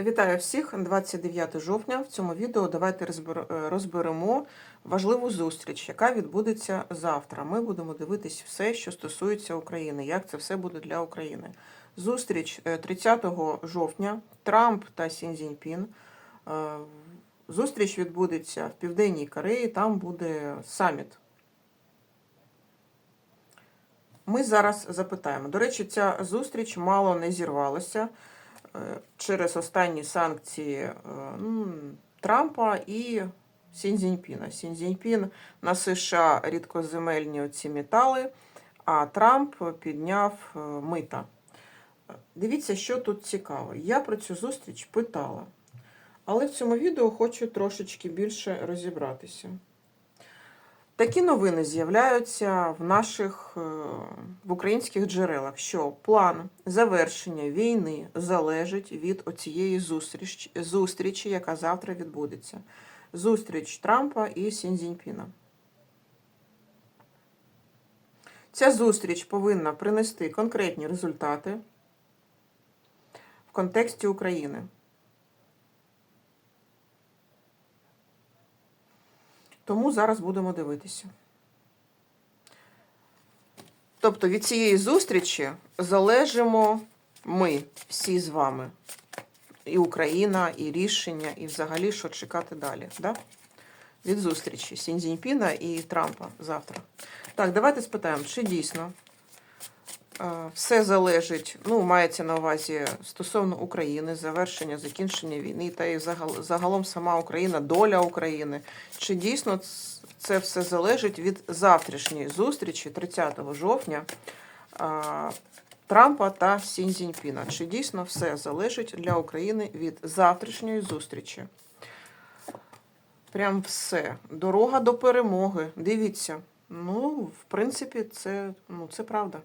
Вітаю всіх 29 жовтня. В цьому відео давайте е, розберемо важливу зустріч, яка відбудеться завтра. Ми будемо дивитись все, що стосується України, як це все буде для України. Зустріч е, 30 жовтня. Трамп та Сін Цзіньпін. Е, Зустріч відбудеться в Південній Кореї, там буде саміт. Ми зараз запитаємо. До речі, ця зустріч мало не зірвалася е, через останні санкції е, ну, Трампа і Сін Цзіньпіна. Сін Цзіньпін на США рідкоземельні оці метали, а Трамп підняв е, мита. Дивіться, що тут цікаво. Я про цю зустріч питала, але в цьому відео хочу трошечки більше розібратися. Такі новини з'являються в наших е, в українських джерелах, що план завершення війни залежить від оцієї зустрічі, зустрічі, яка завтра відбудеться. Зустріч Трампа і Сін Цзіньпіна. Ця зустріч повинна принести конкретні результати в контексті України. Тому зараз будемо дивитися. Тобто від цієї зустрічі залежимо ми всі з вами. І Україна, і рішення, і взагалі, що чекати далі. Да? Від зустрічі Сіньзіньпіна і Трампа завтра. Так, давайте спитаємо, чи дійсно все залежить, ну, мається на увазі стосовно України, завершення, закінчення війни, та і загал- загалом сама Україна, доля України. Чи дійсно це все залежить від завтрашньої зустрічі 30 жовтня Трампа та Сін Цзіньпіна? Чи дійсно все залежить для України від завтрашньої зустрічі? Прям все. Дорога до перемоги. Дивіться. Ну, в принципі, це, ну, це правда.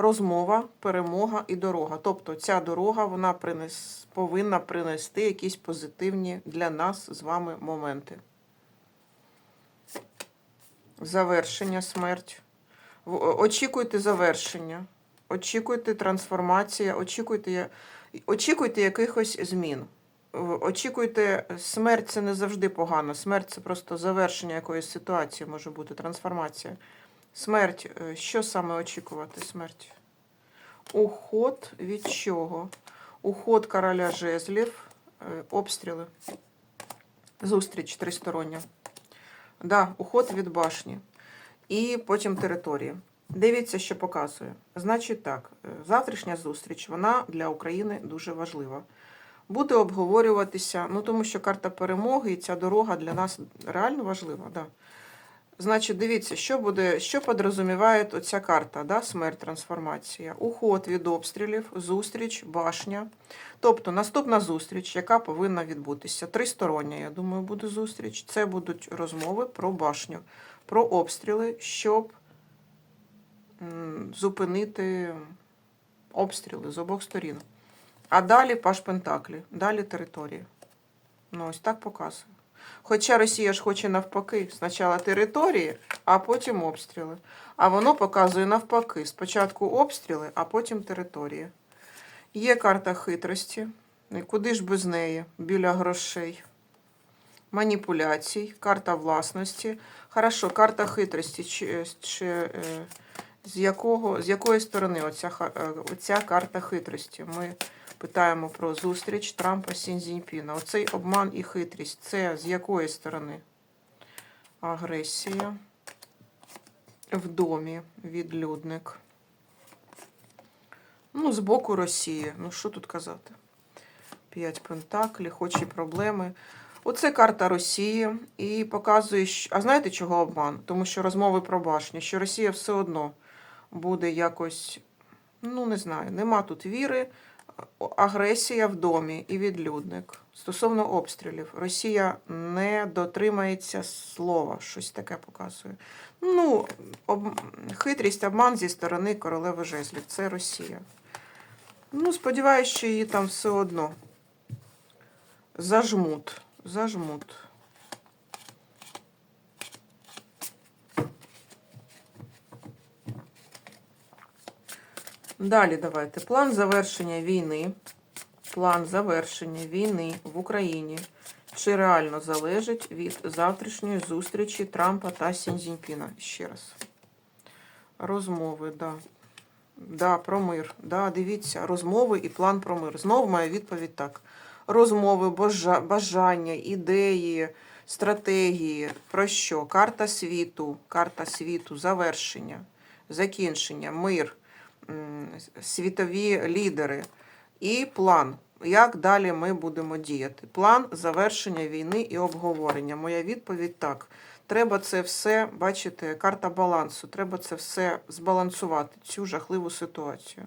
Розмова, перемога і дорога. Тобто ця дорога вона принес, повинна принести якісь позитивні для нас з вами моменти. Завершення, смерть. Очікуйте завершення, очікуйте трансформація, очікуйте, очікуйте якихось змін. Очікуйте, смерть це не завжди погано. Смерть це просто завершення якоїсь ситуації, може бути трансформація. Смерть, е, що саме очікувати? Смерть? Уход від чого? Уход короля жезлів, е, обстріли. Зустріч тристороння. Да, уход від башні. І потім території. Дивіться, що показує. Значить так, е, завтрашня зустріч, вона для України дуже важлива. Буде обговорюватися, ну тому що карта перемоги і ця дорога для нас реально важлива. Да. Значить, дивіться, що буде, що подрозуміває оця карта, да, смерть, трансформація, уход від обстрілів, зустріч, башня. Тобто наступна зустріч, яка повинна відбутися. Тристороння, я думаю, буде зустріч. Це будуть розмови про башню, про обстріли, щоб зупинити обстріли з обох сторін. А далі паш Пентаклі, далі території. Ну, ось так показує. Хоча Росія ж хоче навпаки, спочатку території, а потім обстріли. А воно показує навпаки. Спочатку обстріли, а потім території. Є карта хитрості. І куди ж без неї? Біля грошей. Маніпуляцій, карта власності. Хорошо, карта хитрості. Чи, чи, е, з, якого, з якої сторони оця, е, оця карта хитрості? Ми питаємо про зустріч Трампа Сін Цзіньпіна. Оцей обман і хитрість це з якої сторони? Агресія. В домі відлюдник. Ну, з боку Росії. Ну, що тут казати? П'ять пентаклів, хоч і проблеми. Оце карта Росії і показує, що... а знаєте, чого обман? Тому що розмови про башню, що Росія все одно буде якось, ну не знаю, нема тут віри, агресія в домі і відлюдник. Стосовно обстрілів, Росія не дотримається слова, щось таке показує. Ну, об... хитрість, обман зі сторони королеви жезлів. Це Росія. Ну, сподіваюся, що її там все одно зажмут. Зажмут. Далі давайте. План завершення війни. план завершення війни в Україні чи реально залежить від завтрашньої зустрічі Трампа та Сінзіньпіна? Ще раз. Розмови, да. Да, про мир. Да, дивіться, розмови і план про мир. Знову моя відповідь так. Розмови, бажа- бажання, ідеї, стратегії. Про що? Карта світу, карта світу, завершення, закінчення, мир, світові лідери і план. Як далі ми будемо діяти? План завершення війни і обговорення. Моя відповідь так. Треба це все, бачите, карта балансу. Треба це все збалансувати, цю жахливу ситуацію.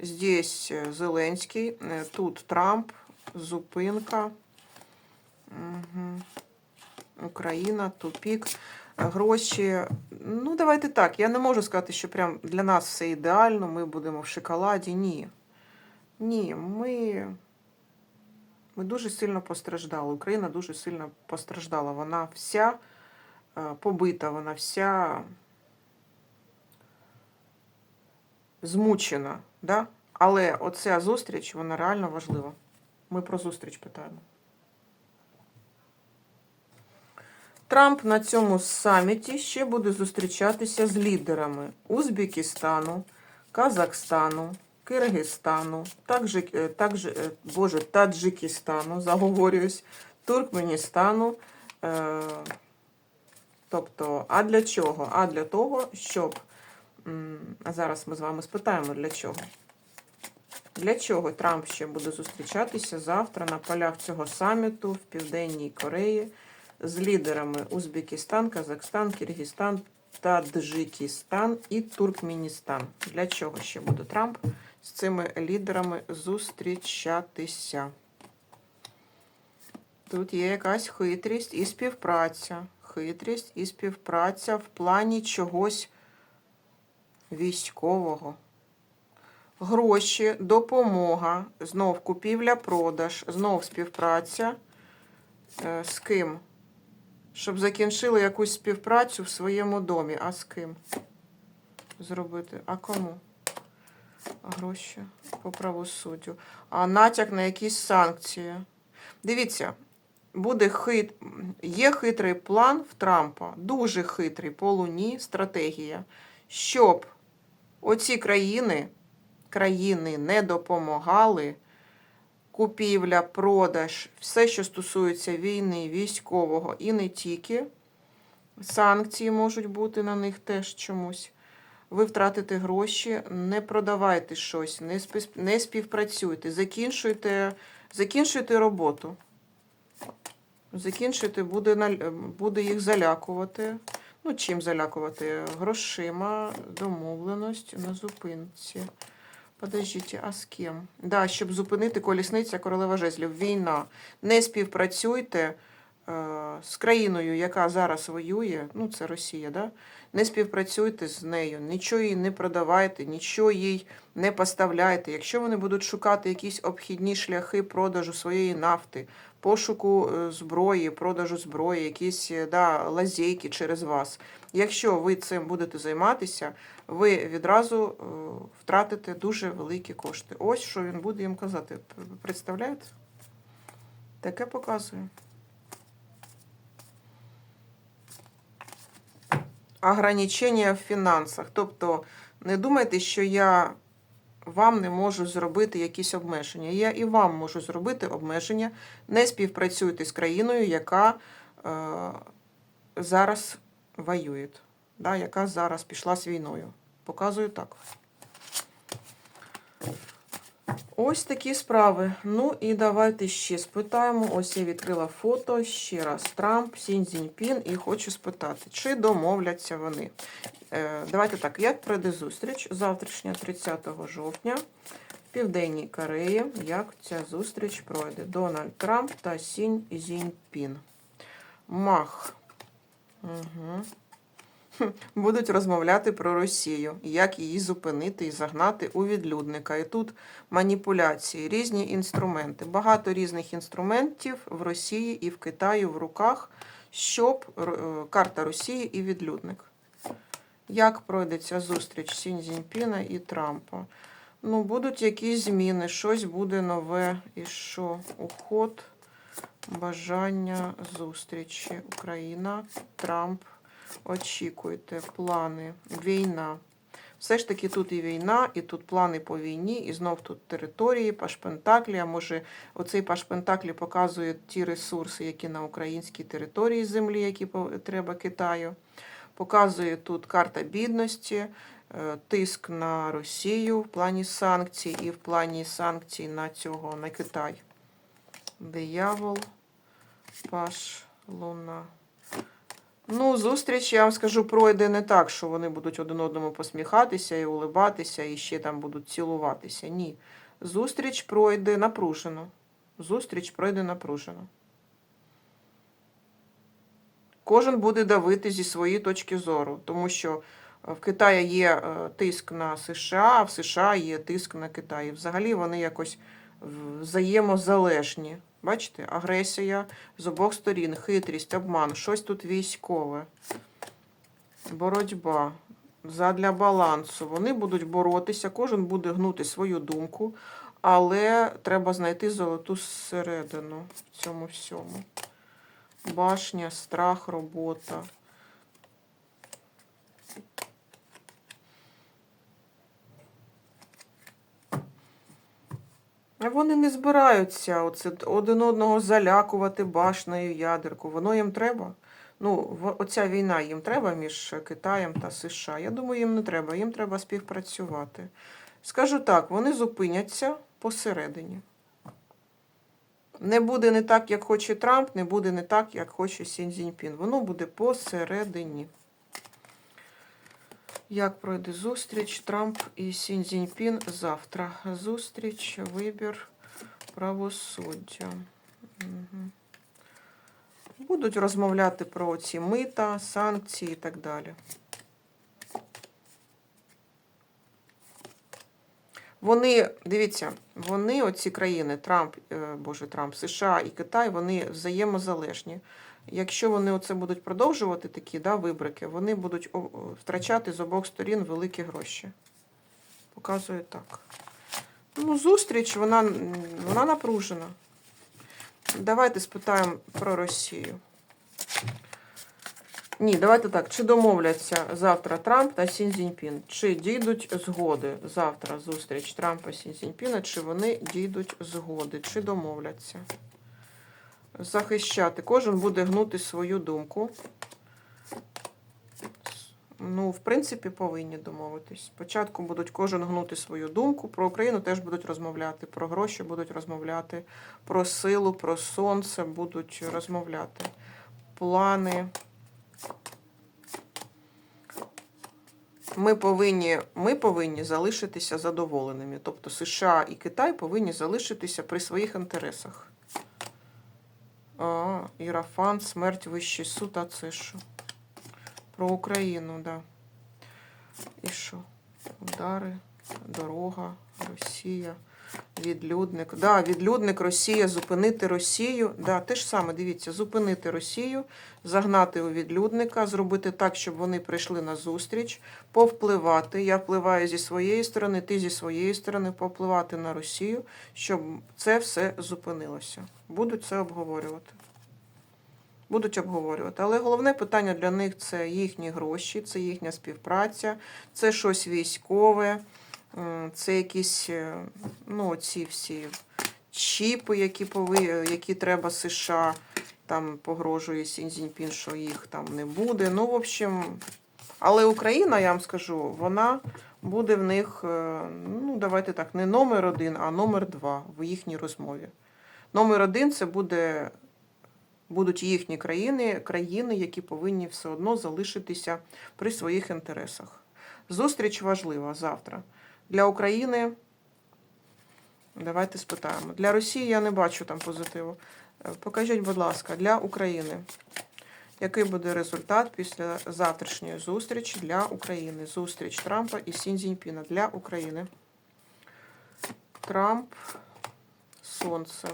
Здесь е, Зеленський, е, тут Трамп, зупинка. Угу. Україна, тупік. Гроші. Ну, давайте так. Я не можу сказати, що прям для нас все ідеально, ми будемо в шоколаді. Ні. Ні, ми, ми дуже сильно постраждали. Україна дуже сильно постраждала. Вона вся е, побита, вона вся змучена. Да? Але оця зустріч, вона реально важлива. Ми про зустріч питаємо. Трамп на цьому саміті ще буде зустрічатися з лідерами Узбекистану, Казахстану, Киргизстану, также, е, также, е, Боже, Таджикистану, заговорююсь, Туркменістану. Е, тобто, а для чого? А для того, щоб. А зараз ми з вами спитаємо, для чого. Для чого Трамп ще буде зустрічатися завтра на полях цього саміту в Південній Кореї з лідерами Узбекистан, Казахстан, Киргизстан, Таджикистан і Туркменістан. Для чого ще буде Трамп з цими лідерами зустрічатися? Тут є якась хитрість і співпраця. Хитрість і співпраця в плані чогось військового. Гроші, допомога, знов купівля-продаж, знов співпраця. Е, З ким? Щоб закінчили якусь співпрацю в своєму домі. А з ким? Зробити? А кому? Гроші по правосуддю. А натяк на якісь санкції. Дивіться, буде хит... є хитрий план в Трампа, дуже хитрий по луні стратегія, щоб оці країни, країни не допомагали купівля, продаж, все, що стосується війни, військового і не тільки. Санкції можуть бути на них теж чомусь. Ви втратите гроші, не продавайте щось, не, співпрацюйте, закінчуйте, закінчуйте роботу. Закінчуйте, буде, буде їх залякувати. Ну, чим залякувати? Грошима, домовленість на зупинці. Подождіть, а з ким? Да, щоб зупинити колісниця королева жезлів. Війна. Не співпрацюйте е, з країною, яка зараз воює. Ну, це Росія, да? Не співпрацюйте з нею, нічого їй не продавайте, нічого їй не поставляйте. Якщо вони будуть шукати якісь обхідні шляхи продажу своєї нафти, пошуку е, зброї, продажу зброї, якісь е, да, лазейки через вас. Якщо ви цим будете займатися, ви відразу е, втратите дуже великі кошти. Ось що він буде їм казати. Представляєте? Таке показує. Ограничення в фінансах. Тобто, не думайте, що я вам не можу зробити якісь обмеження. Я і вам можу зробити обмеження. Не співпрацюйте з країною, яка е, зараз воює, да, яка зараз пішла з війною. Показую так. Ось такі справи. Ну і давайте ще спитаємо. Ось я відкрила фото. Ще раз Трамп, Сінь Цзіньпін, і хочу спитати, чи домовляться вони. Е, давайте так, як пройде зустріч завтрашня, 30 жовтня, в Південній Кореї. Як ця зустріч пройде? Дональд Трамп та Сінь Цзіньпін. Мах. Угу. Будуть розмовляти про Росію, як її зупинити і загнати у відлюдника. І тут маніпуляції, різні інструменти. Багато різних інструментів в Росії і в Китаї в руках, щоб е, карта Росії і відлюдник. Як пройде ця зустріч Сінь Цзіньпіна і Трампа? Ну, будуть якісь зміни, щось буде нове. І що? Уход, бажання зустрічі. Україна, Трамп. Очікуйте, плани, війна. Все ж таки тут і війна, і тут плани по війні, і знов тут території, пашпентаклі. А може, оцей пашпентаклі показує ті ресурси, які на українській території землі, які треба Китаю. Показує тут карта бідності, е, тиск на Росію в плані санкцій і в плані санкцій на цього, на Китай. Диявол, Паш, Луна. Ну, зустріч, я вам скажу, пройде не так, що вони будуть один одному посміхатися і улибатися, і ще там будуть цілуватися. Ні. Зустріч пройде напружено. Зустріч пройде напружено. Кожен буде давити зі своєї точки зору, тому що е, в Китаї є е, тиск на США, в США є тиск на Китай. Взагалі вони якось взаємозалежні. Бачите, агресія з обох сторін, хитрість, обман, щось тут військове. Боротьба задля балансу. Вони будуть боротися, кожен буде гнути свою думку, але треба знайти золоту середину в цьому всьому. Башня, страх, робота. Вони не збираються оце один одного залякувати башнею ядерку. Воно їм треба. Ну, оця війна їм треба між Китаєм та США. Я думаю, їм не треба. Їм треба співпрацювати. Скажу так, вони зупиняться посередині. Не буде не так, як хоче Трамп, не буде не так, як хоче Сін Цзіньпін. Воно буде посередині. Як пройде зустріч Трамп і Сін Цзіньпін завтра? Зустріч, вибір, правосуддя. Угу. Будуть розмовляти про ці мита, санкції і так далі. Вони, дивіться, вони, оці країни, Трамп, е, Боже, Трамп, США і Китай, вони взаємозалежні. Якщо вони оце будуть продовжувати такі да, вибрики, вони будуть втрачати з обох сторін великі гроші. Показує так. Ну, зустріч, вона, вона напружена. Давайте спитаємо про Росію. Ні, давайте так. Чи домовляться завтра Трамп та Сін Цзіньпін? Чи дійдуть згоди завтра зустріч Трампа і Сін Цзіньпіна? Чи вони дійдуть згоди? Чи домовляться? Захищати. Кожен буде гнути свою думку. Ну, в принципі, повинні домовитись. Спочатку будуть кожен гнути свою думку. Про Україну теж будуть розмовляти, про гроші будуть розмовляти, про силу, про сонце будуть розмовляти. Плани. Ми повинні, ми повинні залишитися задоволеними. Тобто США і Китай повинні залишитися при своїх інтересах. А, Ірафан, смерть, вищий суд, а це що? Про Україну, да. І що? Удари, дорога, Росія, відлюдник. Да, відлюдник, Росія, зупинити Росію. Да, те ж саме, дивіться, зупинити Росію, загнати у відлюдника, зробити так, щоб вони прийшли на зустріч, повпливати. Я впливаю зі своєї сторони, ти зі своєї сторони, повпливати на Росію, щоб це все зупинилося. Будуть це обговорювати. Будуть обговорювати. Але головне питання для них це їхні гроші, це їхня співпраця, це щось військове, це якісь е, ну, ці всі чіпи, які, пови, які треба США. Там погрожує Сінь Цзіньпін, що їх там не буде. Ну, в общем, але Україна, я вам скажу, вона буде в них, е, ну, давайте так, не номер один, а номер два в їхній розмові. Номер один це буде будуть їхні країни, країни, які повинні все одно залишитися при своїх інтересах. Зустріч важлива завтра. Для України. Давайте спитаємо. Для Росії я не бачу там позитиву. Е, Покажіть, будь ласка, для України. Який буде результат після завтрашньої зустрічі для України? Зустріч Трампа і Сін Цзіньпіна для України. Трамп, Сонце,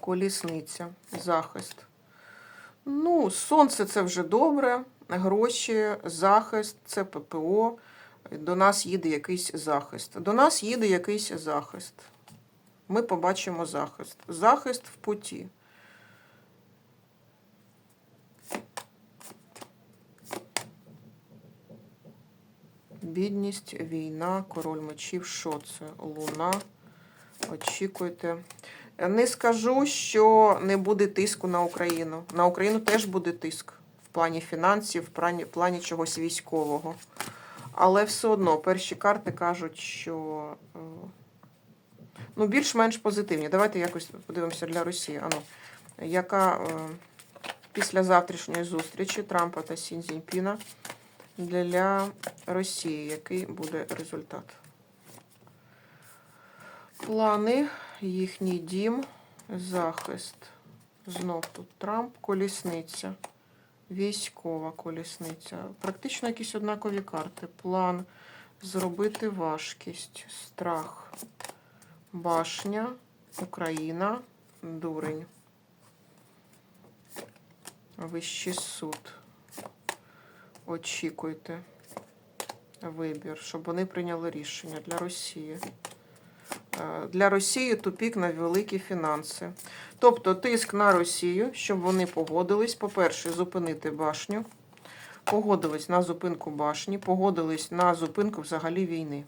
Колісниця, захист. Ну, сонце це вже добре. Гроші, захист, це ППО, До нас їде якийсь захист. До нас їде якийсь захист. Ми побачимо захист. Захист в путі. Бідність, війна, король мечів, що це? Луна. Очікуйте. Не скажу, що не буде тиску на Україну. На Україну теж буде тиск в плані фінансів, в плані, чогось військового. Але все одно перші карти кажуть, що е, ну, більш-менш позитивні. Давайте якось подивимося для Росії. Ану, яка е, після завтрашньої зустрічі Трампа та Сін Цзіньпіна для Росії, який буде результат? Плани, їхній дім, захист. Знов тут Трамп, колісниця, військова колісниця. Практично якісь однакові карти. План зробити важкість, страх, башня, Україна, дурень. Вищий суд. Очікуйте вибір, щоб вони прийняли рішення для Росії. Е, Для Росії тупік на великі фінанси. Тобто тиск на Росію, щоб вони погодились, по-перше, зупинити башню, погодились на зупинку башні, погодились на зупинку взагалі війни.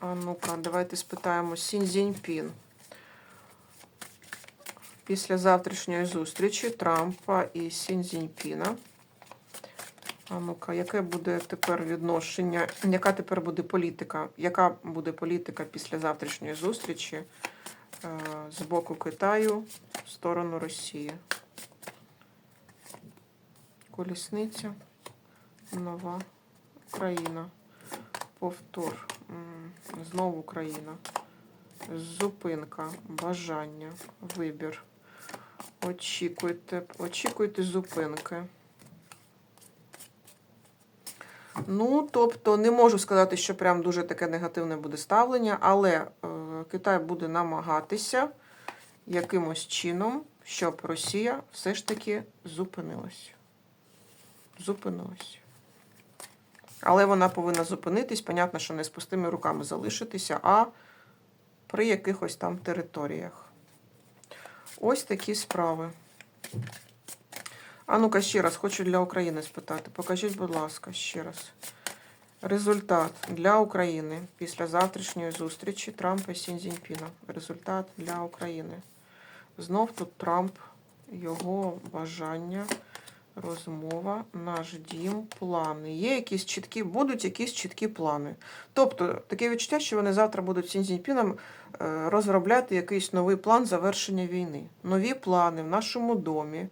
А ну-ка, давайте спитаємо Сіньцзіньпін. Після завтрашньої зустрічі Трампа і Сіньцзіньпіна. А ну-ка, яке буде тепер відношення? Яка тепер буде політика? Яка буде політика після завтрашньої зустрічі е, з боку Китаю в сторону Росії? Колісниця, нова Україна. Повтор. Знову Україна. Зупинка, бажання, вибір. Очікуйте, очікуйте зупинки. Ну, тобто, не можу сказати, що прям дуже таке негативне буде ставлення, але е, Китай буде намагатися якимось чином, щоб Росія все ж таки зупинилась. Зупинилась. Але вона повинна зупинитись, понятно, що не з пустими руками залишитися, а при якихось там територіях. Ось такі справи. А ну-ка ще раз хочу для України спитати. Покажіть, будь ласка, ще раз. Результат для України після завтрашньої зустрічі Трампа і Сіньцзіньпіна. Результат для України. Знов тут Трамп, його бажання, розмова, наш дім, плани. Є якісь чіткі, будуть якісь чіткі плани. Тобто, таке відчуття, що вони завтра будуть з Сіньцзіньпіном е, розробляти якийсь новий план завершення війни. Нові плани в нашому домі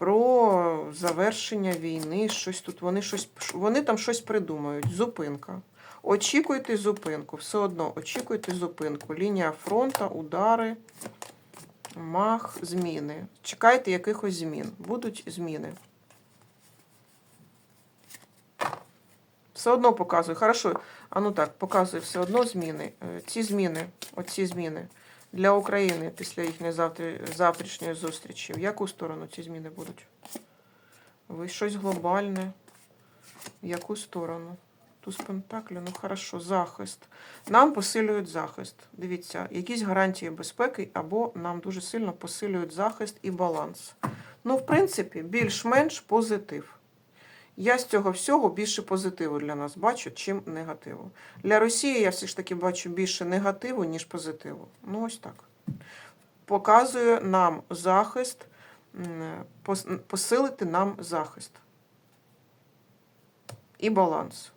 про завершення війни, щось тут. Вони щось вони там щось придумають. Зупинка. Очікуйте зупинку. Все одно очікуйте зупинку. Лінія фронту, удари, мах, зміни. Чекайте якихось змін. Будуть зміни. Все одно показую. Хорошо. А ну так, показую все одно зміни. Е, Ці зміни, оці зміни для України після їхньої завтра, завтрашньої зустрічі. В яку сторону ці зміни будуть? Ви щось глобальне. В яку сторону? Туз Пентаклі, ну хорошо, захист. Нам посилюють захист. Дивіться, якісь гарантії безпеки, або нам дуже сильно посилюють захист і баланс. Ну, в принципі, більш-менш позитив. Я з цього всього більше позитиву для нас бачу, чим негативу. Для Росії я все ж таки бачу більше негативу, ніж позитиву. Ну, ось так. Показує нам захист, посилити нам захист. І баланс.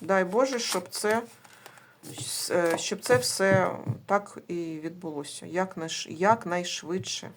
Дай Боже, щоб це, е, щоб це все так і відбулося. Як, найш- якнайшвидше.